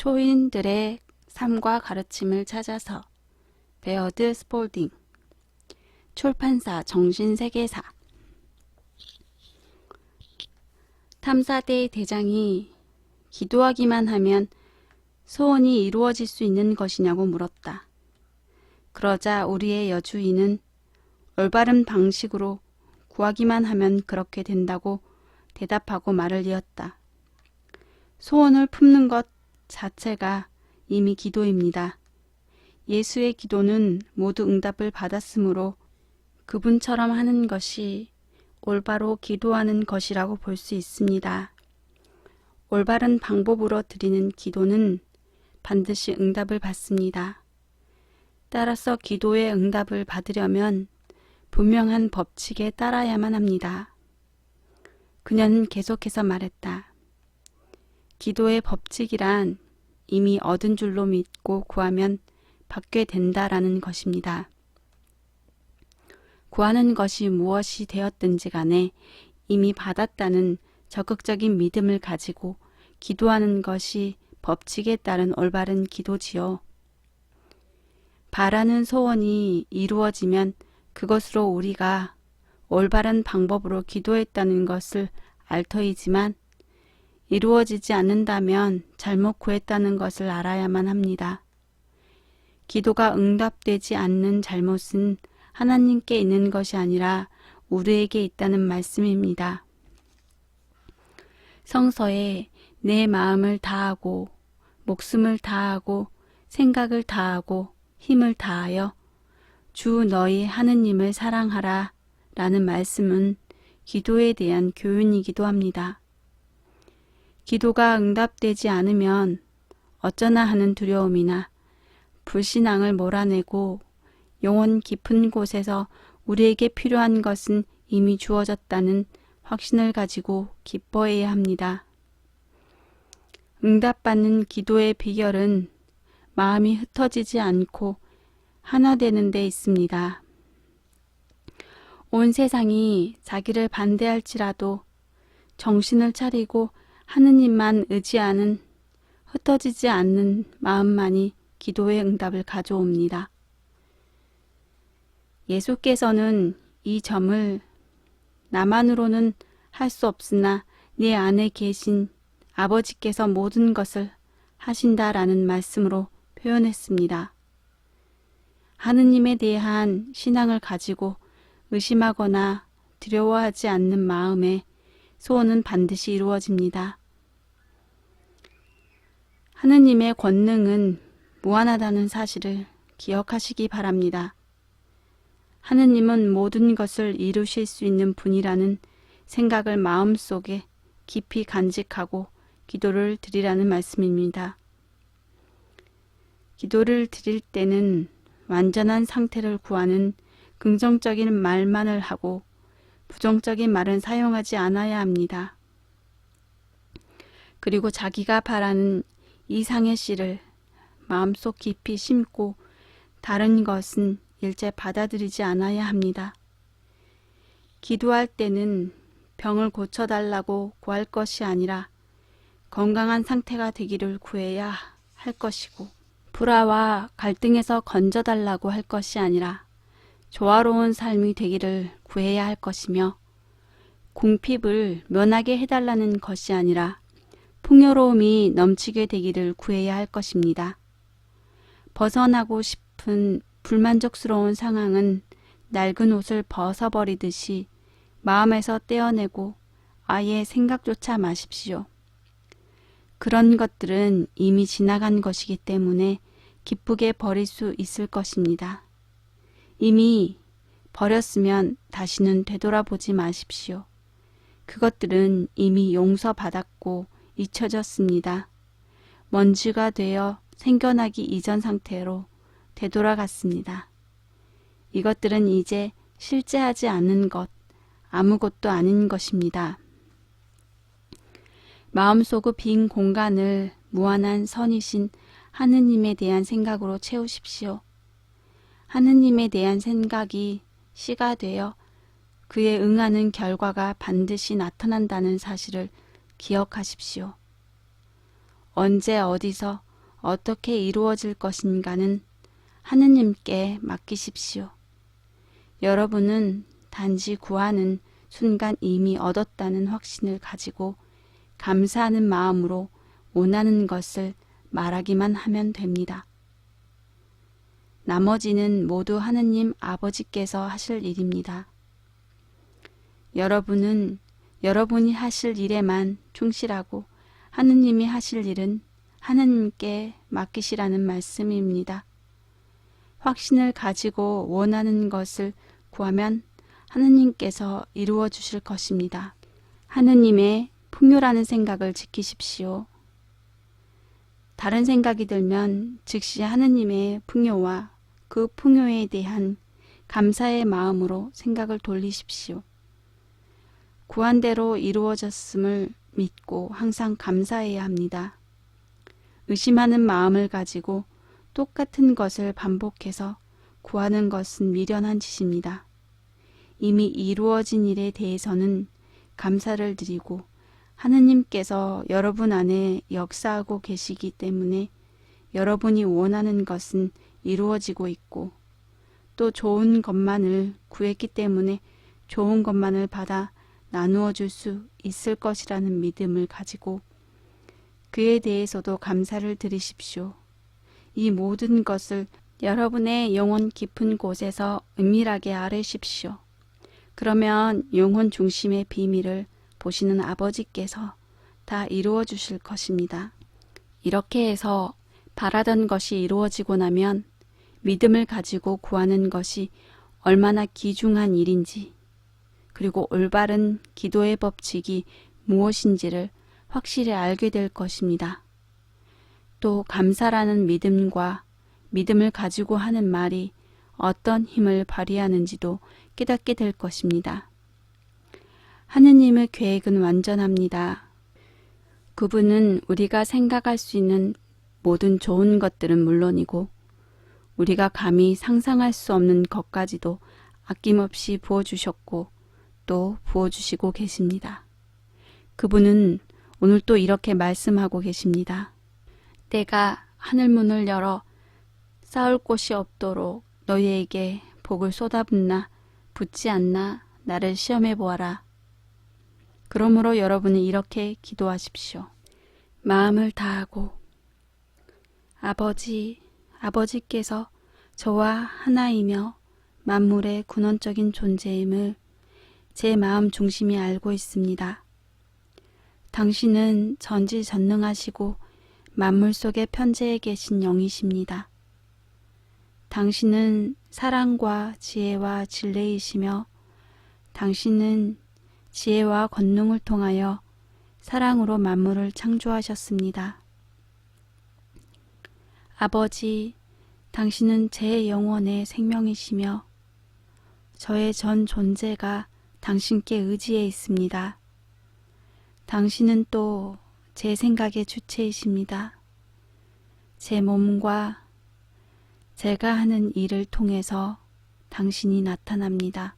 초인들의 삶과 가르침을 찾아서 베어드 스폴딩 출판사 정신세계사 탐사대 대장이 기도하기만 하면 소원이 이루어질 수 있는 것이냐고 물었다. 그러자 우리의 여주인은 올바른 방식으로 구하기만 하면 그렇게 된다고 대답하고 말을 이었다. 소원을 품는 것 자체가 이미 기도입니다. 예수의 기도는 모두 응답을 받았으므로 그분처럼 하는 것이 올바로 기도하는 것이라고 볼 수 있습니다. 올바른 방법으로 드리는 기도는 반드시 응답을 받습니다. 따라서 기도의 응답을 받으려면 분명한 법칙에 따라야만 합니다. 그녀는 계속해서 말했다. 기도의 법칙이란 이미 얻은 줄로 믿고 구하면 받게 된다라는 것입니다. 구하는 것이 무엇이 되었든지 간에 이미 받았다는 적극적인 믿음을 가지고 기도하는 것이 법칙에 따른 올바른 기도지요. 바라는 소원이 이루어지면 그것으로 우리가 올바른 방법으로 기도했다는 것을 알 터이지만 이루어지지 않는다면 잘못 구했다는 것을 알아야만 합니다. 기도가 응답되지 않는 잘못은 하나님께 있는 것이 아니라 우리에게 있다는 말씀입니다. 성서에 내 마음을 다하고 목숨을 다하고 생각을 다하고 힘을 다하여 주 너희 하느님을 사랑하라 라는 말씀은 기도에 대한 교훈이기도 합니다. 기도가 응답되지 않으면 어쩌나 하는 두려움이나 불신앙을 몰아내고 영혼 깊은 곳에서 우리에게 필요한 것은 이미 주어졌다는 확신을 가지고 기뻐해야 합니다. 응답받는 기도의 비결은 마음이 흩어지지 않고 하나 되는 데 있습니다. 온 세상이 자기를 반대할지라도 정신을 차리고 하느님만 의지하는 흩어지지 않는 마음만이 기도의 응답을 가져옵니다. 예수께서는 이 점을 나만으로는 할 수 없으나 내 안에 계신 아버지께서 모든 것을 하신다라는 말씀으로 표현했습니다. 하느님에 대한 신앙을 가지고 의심하거나 두려워하지 않는 마음에 소원은 반드시 이루어집니다. 하느님의 권능은 무한하다는 사실을 기억하시기 바랍니다. 하느님은 모든 것을 이루실 수 있는 분이라는 생각을 마음속에 깊이 간직하고 기도를 드리라는 말씀입니다. 기도를 드릴 때는 완전한 상태를 구하는 긍정적인 말만을 하고 부정적인 말은 사용하지 않아야 합니다. 그리고 자기가 바라는 이상의 씨를 마음속 깊이 심고 다른 것은 일제 받아들이지 않아야 합니다. 기도할 때는 병을 고쳐달라고 구할 것이 아니라 건강한 상태가 되기를 구해야 할 것이고 불화와 갈등에서 건져달라고 할 것이 아니라 조화로운 삶이 되기를 구해야 할 것이며 궁핍을 면하게 해달라는 것이 아니라 풍요로움이 넘치게 되기를 구해야 할 것입니다. 벗어나고 싶은 불만족스러운 상황은 낡은 옷을 벗어버리듯이 마음에서 떼어내고 아예 생각조차 마십시오. 그런 것들은 이미 지나간 것이기 때문에 기쁘게 버릴 수 있을 것입니다. 이미 버렸으면 다시는 되돌아보지 마십시오. 그것들은 이미 용서받았고 잊혀졌습니다. 먼지가 되어 생겨나기 이전 상태로 되돌아갔습니다. 이것들은 이제 실제하지 않는 것, 아무것도 아닌 것입니다. 마음속의 빈 공간을 무한한 선이신 하느님에 대한 생각으로 채우십시오. 하느님에 대한 생각이 씨가 되어 그에 응하는 결과가 반드시 나타난다는 사실을 기억하십시오. 언제 어디서 어떻게 이루어질 것인가는 하느님께 맡기십시오. 여러분은 단지 구하는 순간 이미 얻었다는 확신을 가지고 감사하는 마음으로 원하는 것을 말하기만 하면 됩니다. 나머지는 모두 하느님 아버지께서 하실 일입니다. 여러분은 여러분이 하실 일에만 충실하고 하느님이 하실 일은 하느님께 맡기시라는 말씀입니다. 확신을 가지고 원하는 것을 구하면 하느님께서 이루어 주실 것입니다. 하느님의 풍요라는 생각을 지키십시오. 다른 생각이 들면 즉시 하느님의 풍요와 그 풍요에 대한 감사의 마음으로 생각을 돌리십시오. 구한 대로 이루어졌음을 믿고 항상 감사해야 합니다. 의심하는 마음을 가지고 똑같은 것을 반복해서 구하는 것은 미련한 짓입니다. 이미 이루어진 일에 대해서는 감사를 드리고 하느님께서 여러분 안에 역사하고 계시기 때문에 여러분이 원하는 것은 이루어지고 있고 또 좋은 것만을 구했기 때문에 좋은 것만을 받아 나누어 줄 수 있을 것이라는 믿음을 가지고 그에 대해서도 감사를 드리십시오. 이 모든 것을 여러분의 영혼 깊은 곳에서 은밀하게 아뢰십시오. 그러면 영혼 중심의 비밀을 보시는 아버지께서 다 이루어 주실 것입니다. 이렇게 해서 바라던 것이 이루어지고 나면 믿음을 가지고 구하는 것이 얼마나 귀중한 일인지 그리고 올바른 기도의 법칙이 무엇인지를 확실히 알게 될 것입니다. 또 감사라는 믿음과 믿음을 가지고 하는 말이 어떤 힘을 발휘하는지도 깨닫게 될 것입니다. 하느님의 계획은 완전합니다. 그분은 우리가 생각할 수 있는 모든 좋은 것들은 물론이고 우리가 감히 상상할 수 없는 것까지도 아낌없이 부어주셨고 또 부어주시고 계십니다. 그분은 오늘 또 이렇게 말씀하고 계십니다. 때가 하늘문을 열어 쌓을 곳이 없도록 너희에게 복을 쏟아붓나 붙지 않나 나를 시험해 보아라. 그러므로 여러분은 이렇게 기도하십시오. 마음을 다하고 아버지, 아버지께서 저와 하나이며 만물의 근원적인 존재임을 제 마음 중심이 알고 있습니다. 당신은 전지전능하시고 만물 속의 편재에 계신 영이십니다. 당신은 사랑과 지혜와 진례이시며 당신은 지혜와 권능을 통하여 사랑으로 만물을 창조하셨습니다. 아버지, 당신은 제 영혼의 생명이시며 저의 전 존재가 당신께 의지해 있습니다. 당신은 또 제 생각의 주체이십니다. 제 몸과 제가 하는 일을 통해서 당신이 나타납니다.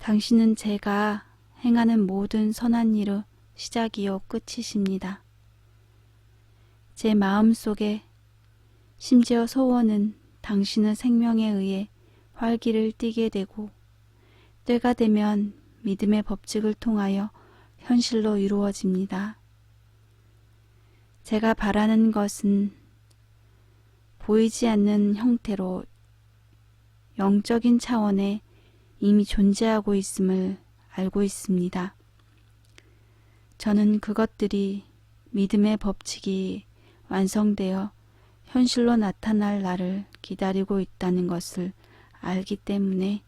당신은 제가 행하는 모든 선한 일의 시작이요 끝이십니다. 제 마음 속에 심지어 소원은 당신의 생명에 의해 활기를 띠게 되고 때가 되면 믿음의 법칙을 통하여 현실로 이루어집니다. 제가 바라는 것은 보이지 않는 형태로 영적인 차원에 이미 존재하고 있음을 알고 있습니다. 저는 그것들이 믿음의 법칙이 완성되어 현실로 나타날 날을 기다리고 있다는 것을 알기 때문에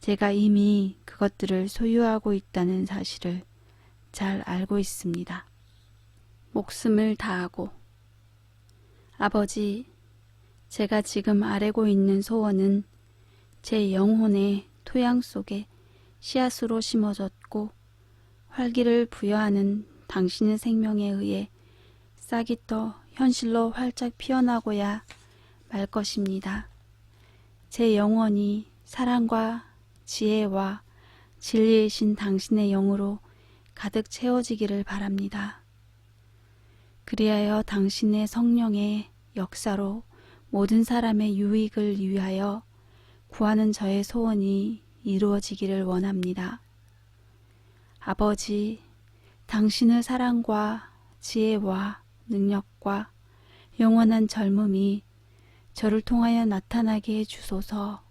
제가 이미 그것들을 소유하고 있다는 사실을 잘 알고 있습니다. 목숨을 다하고 아버지, 제가 지금 아뢰고 있는 소원은 제 영혼의 토양 속에 씨앗으로 심어졌고 활기를 부여하는 당신의 생명에 의해 싹이 떠 현실로 활짝 피어나고야 말 것입니다. 제 영혼이 사랑과 지혜와 진리이신 당신의 영으로 가득 채워지기를 바랍니다. 그리하여 당신의 성령의 역사로 모든 사람의 유익을 위하여 구하는 저의 소원이 이루어지기를 원합니다. 아버지, 당신의 사랑과 지혜와 능력과 영원한 젊음이 저를 통하여 나타나게 해 주소서.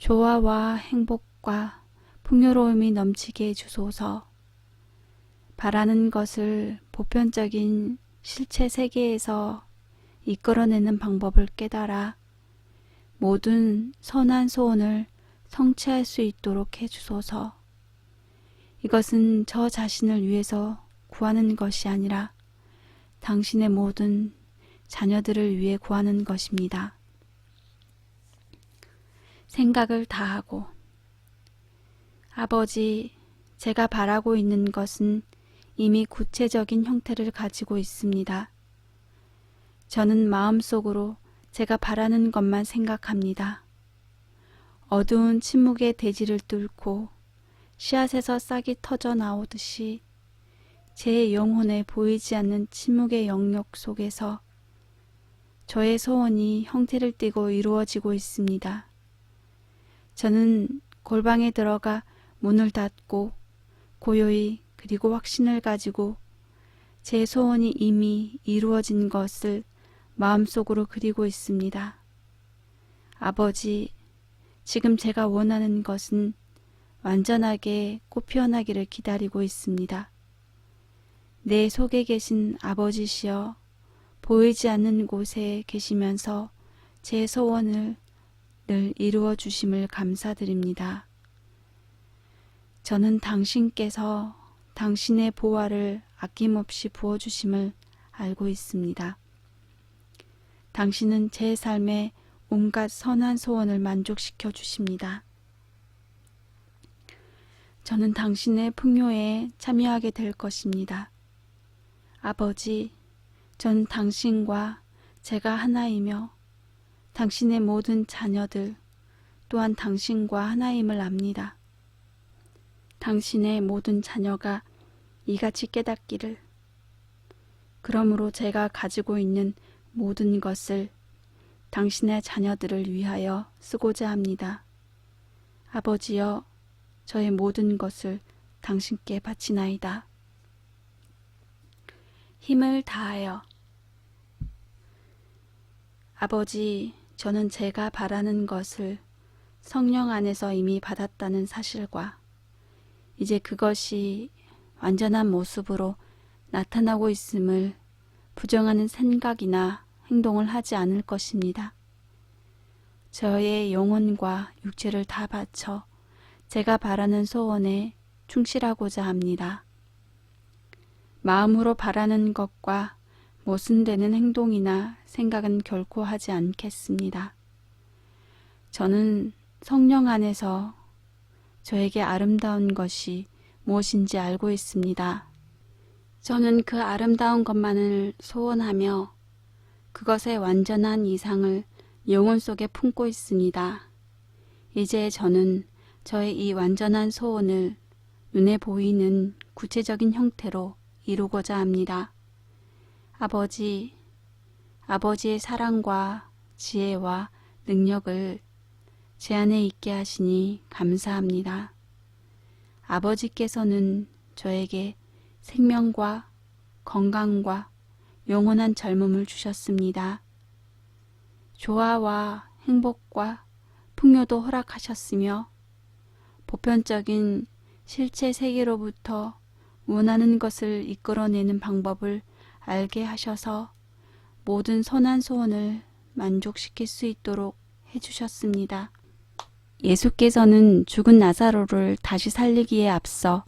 조화와 행복과 풍요로움이 넘치게 해 주소서. 바라는 것을 보편적인 실체 세계에서 이끌어내는 방법을 깨달아 모든 선한 소원을 성취할 수 있도록 해 주소서. 이것은 저 자신을 위해서 구하는 것이 아니라 당신의 모든 자녀들을 위해 구하는 것입니다. 생각을 다하고 아버지, 제가 바라고 있는 것은 이미 구체적인 형태를 가지고 있습니다. 저는 마음속으로 제가 바라는 것만 생각합니다. 어두운 침묵의 대지를 뚫고 씨앗에서 싹이 터져 나오듯이 제 영혼에 보이지 않는 침묵의 영역 속에서 저의 소원이 형태를 띠고 이루어지고 있습니다. 저는 골방에 들어가 문을 닫고 고요히 그리고 확신을 가지고 제 소원이 이미 이루어진 것을 마음속으로 그리고 있습니다. 아버지, 지금 제가 원하는 것은 완전하게 꽃 피어나기를 기다리고 있습니다. 내 속에 계신 아버지시여 보이지 않는 곳에 계시면서 제 소원을 늘 이루어 주심을 감사드립니다. 저는 당신께서 당신의 보화를 아낌없이 부어 주심을 알고 있습니다. 당신은 제 삶의 온갖 선한 소원을 만족시켜 주십니다. 저는 당신의 풍요에 참여하게 될 것입니다. 아버지, 전 당신과 제가 하나이며 당신의 모든 자녀들 또한 당신과 하나임을 압니다. 당신의 모든 자녀가 이같이 깨닫기를 그러므로 제가 가지고 있는 모든 것을 당신의 자녀들을 위하여 쓰고자 합니다. 아버지여, 저의 모든 것을 당신께 바치나이다. 힘을 다하여 아버지, 저는 제가 바라는 것을 성령 안에서 이미 받았다는 사실과 이제 그것이 완전한 모습으로 나타나고 있음을 부정하는 생각이나 행동을 하지 않을 것입니다. 저의 영혼과 육체를 다 바쳐 제가 바라는 소원에 충실하고자 합니다. 마음으로 바라는 것과 모순되는 행동이나 생각은 결코 하지 않겠습니다. 저는 성령 안에서 저에게 아름다운 것이 무엇인지 알고 있습니다. 저는 그 아름다운 것만을 소원하며 그것의 완전한 이상을 영혼 속에 품고 있습니다. 이제 저는 저의 이 완전한 소원을 눈에 보이는 구체적인 형태로 이루고자 합니다. 아버지, 아버지의 사랑과 지혜와 능력을 제 안에 있게 하시니 감사합니다. 아버지께서는 저에게 생명과 건강과 영원한 젊음을 주셨습니다. 조화와 행복과 풍요도 허락하셨으며 보편적인 실체 세계로부터 원하는 것을 이끌어내는 방법을 알게 하셔서 모든 선한 소원을 만족시킬 수 있도록 해주셨습니다. 예수께서는 죽은 나사로를 다시 살리기에 앞서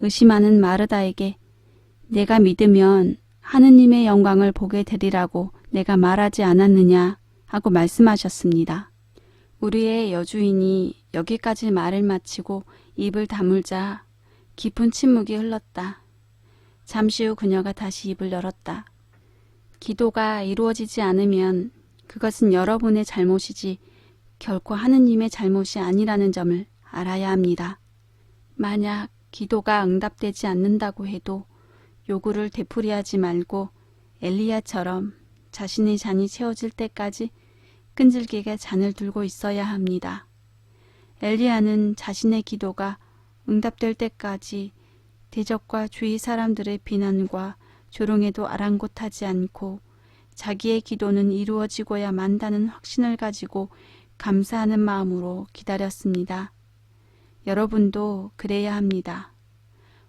의심하는 마르다에게 내가 믿으면 하느님의 영광을 보게 되리라고 내가 말하지 않았느냐 하고 말씀하셨습니다. 우리의 여주인이 여기까지 말을 마치고 입을 다물자 깊은 침묵이 흘렀다. 잠시 후 그녀가 다시 입을 열었다. 기도가 이루어지지 않으면 그것은 여러분의 잘못이지 결코 하느님의 잘못이 아니라는 점을 알아야 합니다. 만약 기도가 응답되지 않는다고 해도 요구를 되풀이하지 말고 엘리야처럼 자신의 잔이 채워질 때까지 끈질기게 잔을 들고 있어야 합니다. 엘리야는 자신의 기도가 응답될 때까지 대적과 주위 사람들의 비난과 조롱에도 아랑곳하지 않고 자기의 기도는 이루어지고야 만다는 확신을 가지고 감사하는 마음으로 기다렸습니다. 여러분도 그래야 합니다.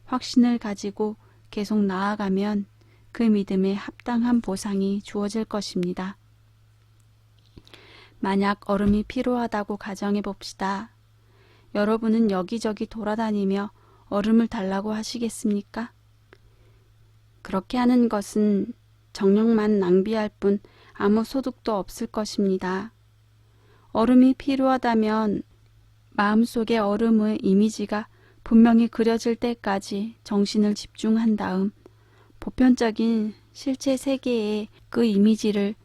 확신을 가지고 계속 나아가면 그 믿음에 합당한 보상이 주어질 것입니다. 만약 얼음이 필요하다고 가정해 봅시다. 여러분은 여기저기 돌아다니며 얼음을 달라고 하시겠습니까? 그렇게 하는 것은 정력만 낭비할 뿐 아무 소득도 없을 것입니다. 얼음이 필요하다면 마음속에 얼음의 이미지가 분명히 그려질 때까지 정신을 집중한 다음 보편적인 실체 세계에 그 이미지를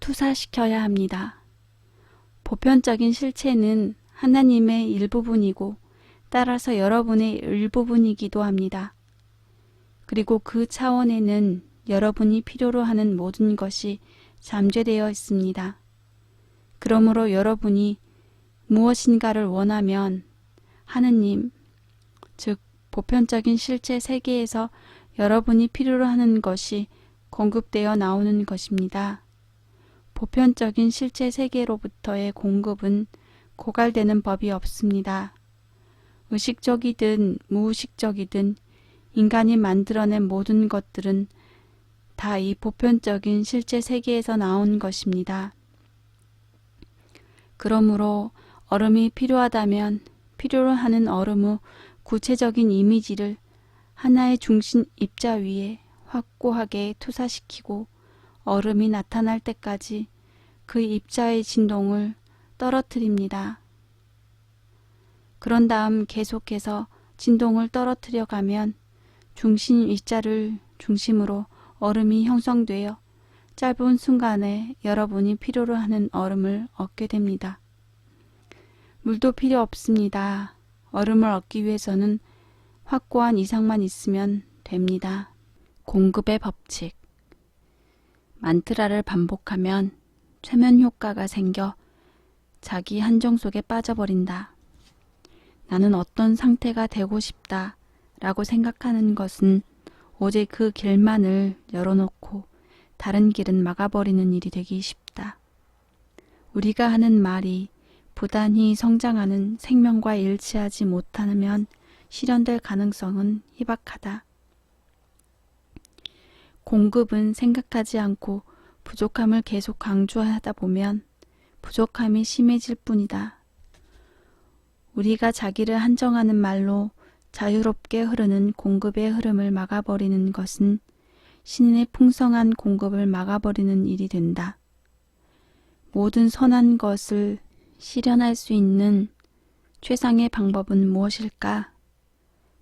투사시켜야 합니다. 보편적인 실체는 하나님의 일부분이고 따라서 여러분의 일부분이기도 합니다. 그리고 그 차원에는 여러분이 필요로 하는 모든 것이 잠재되어 있습니다. 그러므로 여러분이 무엇인가를 원하면 하느님, 즉 보편적인 실체 세계에서 여러분이 필요로 하는 것이 공급되어 나오는 것입니다. 보편적인 실체 세계로부터의 공급은 고갈되는 법이 없습니다. 의식적이든 무의식적이든 인간이 만들어낸 모든 것들은 다 이 보편적인 실제 세계에서 나온 것입니다. 그러므로 얼음이 필요하다면 필요로 하는 얼음의 구체적인 이미지를 하나의 중심 입자 위에 확고하게 투사시키고 얼음이 나타날 때까지 그 입자의 진동을 떨어뜨립니다. 그런 다음 계속해서 진동을 떨어뜨려 가면 중심 입자를 중심으로 얼음이 형성되어 짧은 순간에 여러분이 필요로 하는 얼음을 얻게 됩니다. 물도 필요 없습니다. 얼음을 얻기 위해서는 확고한 이상만 있으면 됩니다. 공급의 법칙. 만트라를 반복하면 최면 효과가 생겨 자기 한정 속에 빠져버린다. 나는 어떤 상태가 되고 싶다 라고 생각하는 것은 오직 그 길만을 열어놓고 다른 길은 막아버리는 일이 되기 쉽다. 우리가 하는 말이 부단히 성장하는 생명과 일치하지 못하면 실현될 가능성은 희박하다. 공급은 생각하지 않고 부족함을 계속 강조하다 보면 부족함이 심해질 뿐이다. 우리가 자기를 한정하는 말로 자유롭게 흐르는 공급의 흐름을 막아버리는 것은 신의 풍성한 공급을 막아버리는 일이 된다. 모든 선한 것을 실현할 수 있는 최상의 방법은 무엇일까?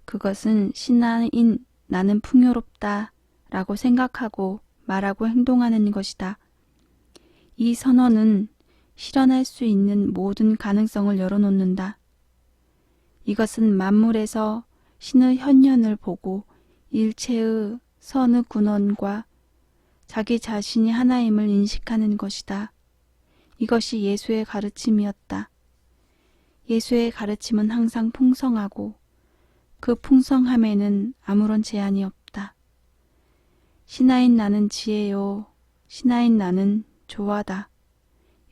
그것은 신하인 나는 풍요롭다 라고 생각하고 말하고 행동하는 것이다. 이 선언은 실현할 수 있는 모든 가능성을 열어놓는다. 이것은 만물에서 신의 현현을 보고 일체의 선의 군원과 자기 자신이 하나임을 인식하는 것이다. 이것이 예수의 가르침이었다. 예수의 가르침은 항상 풍성하고 그 풍성함에는 아무런 제한이 없다. 신하인 나는 지혜요. 신하인 나는 조화다.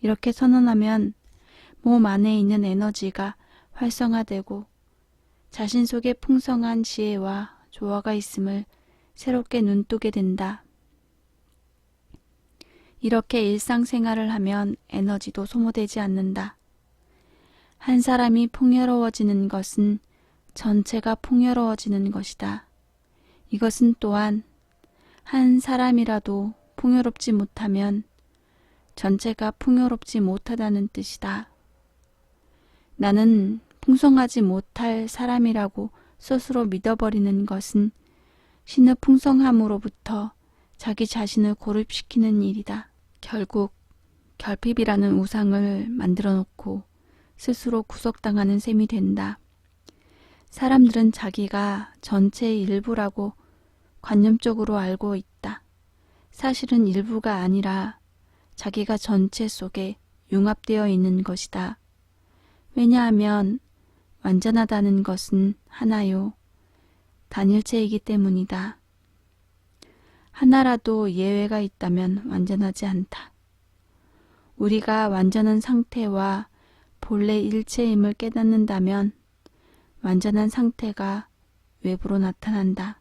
이렇게 선언하면 몸 안에 있는 에너지가 활성화되고 자신 속에 풍성한 지혜와 조화가 있음을 새롭게 눈뜨게 된다. 이렇게 일상생활을 하면 에너지도 소모되지 않는다. 한 사람이 풍요로워지는 것은 전체가 풍요로워지는 것이다. 이것은 또한 한 사람이라도 풍요롭지 못하면 전체가 풍요롭지 못하다는 뜻이다. 나는 풍성하지 못할 사람이라고 스스로 믿어버리는 것은 신의 풍성함으로부터 자기 자신을 고립시키는 일이다. 결국 결핍이라는 우상을 만들어 놓고 스스로 구속당하는 셈이 된다. 사람들은 자기가 전체의 일부라고 관념적으로 알고 있다. 사실은 일부가 아니라 자기가 전체 속에 융합되어 있는 것이다. 왜냐하면 완전하다는 것은 하나요. 단일체이기 때문이다. 하나라도 예외가 있다면 완전하지 않다. 우리가 완전한 상태와 본래 일체임을 깨닫는다면 완전한 상태가 외부로 나타난다.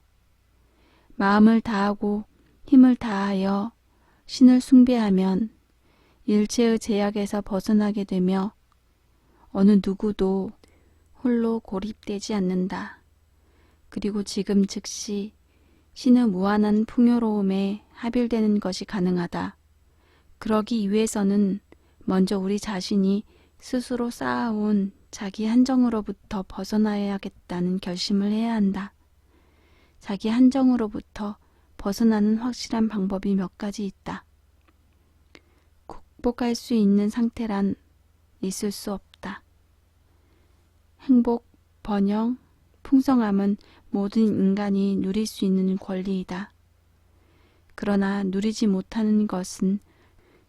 마음을 다하고 힘을 다하여 신을 숭배하면 일체의 제약에서 벗어나게 되며 어느 누구도 홀로 고립되지 않는다. 그리고 지금 즉시 신의 무한한 풍요로움에 합일되는 것이 가능하다. 그러기 위해서는 먼저 우리 자신이 스스로 쌓아온 자기 한정으로부터 벗어나야겠다는 결심을 해야 한다. 자기 한정으로부터 벗어나는 확실한 방법이 몇 가지 있다. 극복할 수 있는 상태란 있을 수 없다. 행복, 번영, 풍성함은 모든 인간이 누릴 수 있는 권리이다. 그러나 누리지 못하는 것은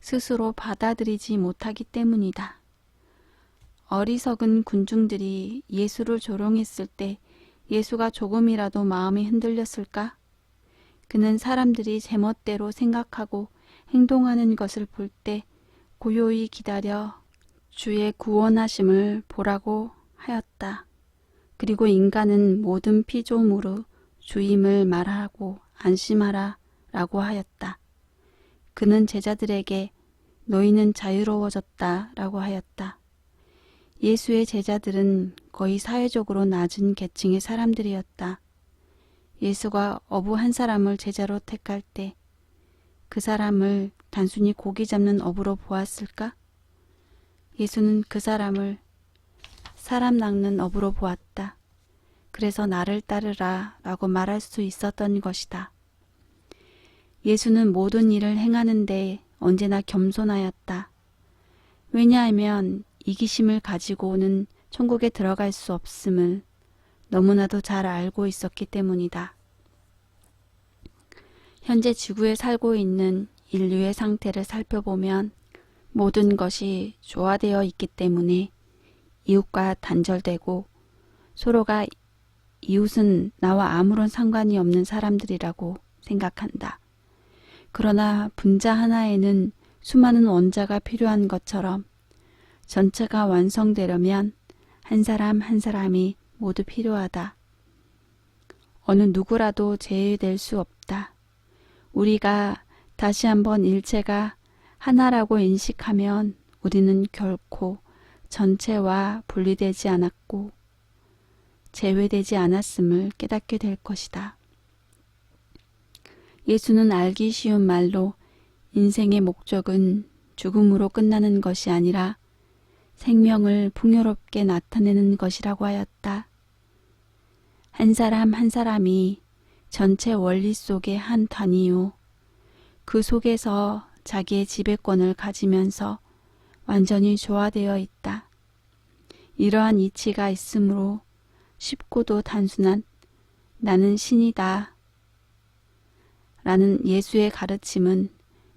스스로 받아들이지 못하기 때문이다. 어리석은 군중들이 예수를 조롱했을 때 예수가 조금이라도 마음이 흔들렸을까? 그는 사람들이 제멋대로 생각하고 행동하는 것을 볼 때 고요히 기다려 주의 구원하심을 보라고 하였다. 그리고 인간은 모든 피조물의 주임을 말하고 안심하라 라고 하였다. 그는 제자들에게 너희는 자유로워졌다 라고 하였다. 예수의 제자들은 거의 사회적으로 낮은 계층의 사람들이었다. 예수가 어부 한 사람을 제자로 택할 때 그 사람을 단순히 고기 잡는 어부로 보았을까? 예수는 그 사람을 사람 낚는 어부로 보았다. 그래서 나를 따르라 라고 말할 수 있었던 것이다. 예수는 모든 일을 행하는데 언제나 겸손하였다. 왜냐하면 이기심을 가지고는 천국에 들어갈 수 없음을 너무나도 잘 알고 있었기 때문이다. 현재 지구에 살고 있는 인류의 상태를 살펴보면 모든 것이 조화되어 있기 때문에 이웃과 단절되고 서로가 이웃은 나와 아무런 상관이 없는 사람들이라고 생각한다. 그러나 분자 하나에는 수많은 원자가 필요한 것처럼 전체가 완성되려면 한 사람 한 사람이 모두 필요하다. 어느 누구라도 제외될 수 없다. 우리가 다시 한번 일체가 하나라고 인식하면 우리는 결코 전체와 분리되지 않았고 제외되지 않았음을 깨닫게 될 것이다. 예수는 알기 쉬운 말로 인생의 목적은 죽음으로 끝나는 것이 아니라 생명을 풍요롭게 나타내는 것이라고 하였다. 한 사람 한 사람이 전체 원리 속의 한 단위요. 그 속에서 자기의 지배권을 가지면서 완전히 조화되어 있다. 이러한 이치가 있으므로 쉽고도 단순한 나는 신이다. 라는 예수의 가르침은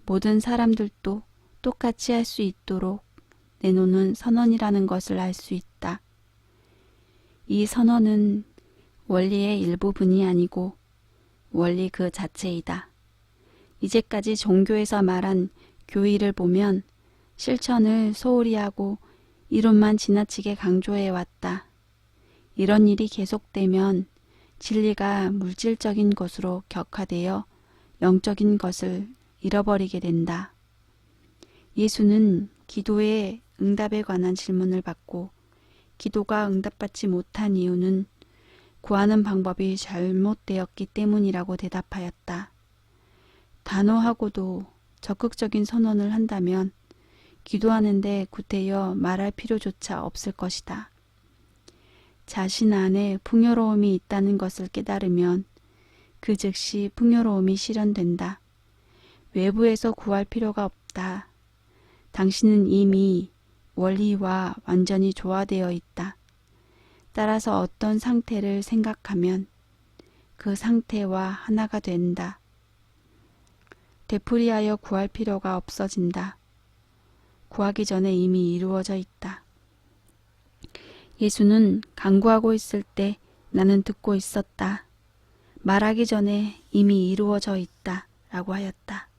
모든 사람들도 똑같이 할 수 있도록 내놓는 선언이라는 것을 알 수 있다. 이 선언은 원리의 일부분이 아니고 원리 그 자체이다. 이제까지 종교에서 말한 교의를 보면 실천을 소홀히 하고 이론만 지나치게 강조해 왔다. 이런 일이 계속되면 진리가 물질적인 것으로 격화되어 영적인 것을 잃어버리게 된다. 예수는 기도의 응답에 관한 질문을 받고 기도가 응답받지 못한 이유는 구하는 방법이 잘못되었기 때문이라고 대답하였다. 단호하고도 적극적인 선언을 한다면 기도하는데 구태여 말할 필요조차 없을 것이다. 자신 안에 풍요로움이 있다는 것을 깨달으면 그 즉시 풍요로움이 실현된다. 외부에서 구할 필요가 없다. 당신은 이미 원리와 완전히 조화되어 있다. 따라서 어떤 상태를 생각하면 그 상태와 하나가 된다. 되풀이하여 구할 필요가 없어진다. 구하기 전에 이미 이루어져 있다. 예수는 강구하고 있을 때 나는 듣고 있었다. 말하기 전에 이미 이루어져 있다. 라고 하였다.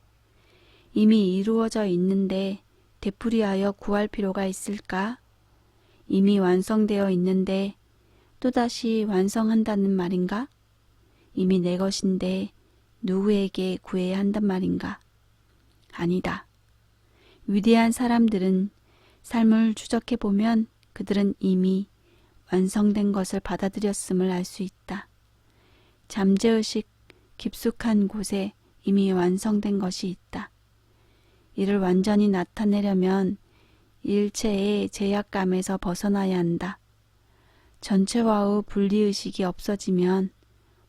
이미 이루어져 있는데 되풀이하여 구할 필요가 있을까? 이미 완성되어 있는데 또다시 완성한다는 말인가? 이미 내 것인데 누구에게 구해야 한단 말인가? 아니다. 위대한 사람들은 삶을 추적해 보면 그들은 이미 완성된 것을 받아들였음을 알 수 있다. 잠재의식 깊숙한 곳에 이미 완성된 것이 있다. 이를 완전히 나타내려면 일체의 제약감에서 벗어나야 한다. 전체와의 분리의식이 없어지면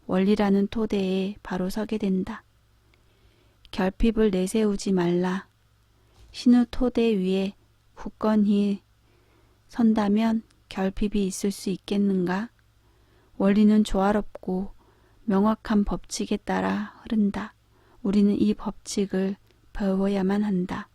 원리라는 토대에 바로 서게 된다. 결핍을 내세우지 말라. 신의 토대 위에 굳건히 선다면 결핍이 있을 수 있겠는가? 원리는 조화롭고 명확한 법칙에 따라 흐른다. 우리는 이 법칙을 배워야만 한다.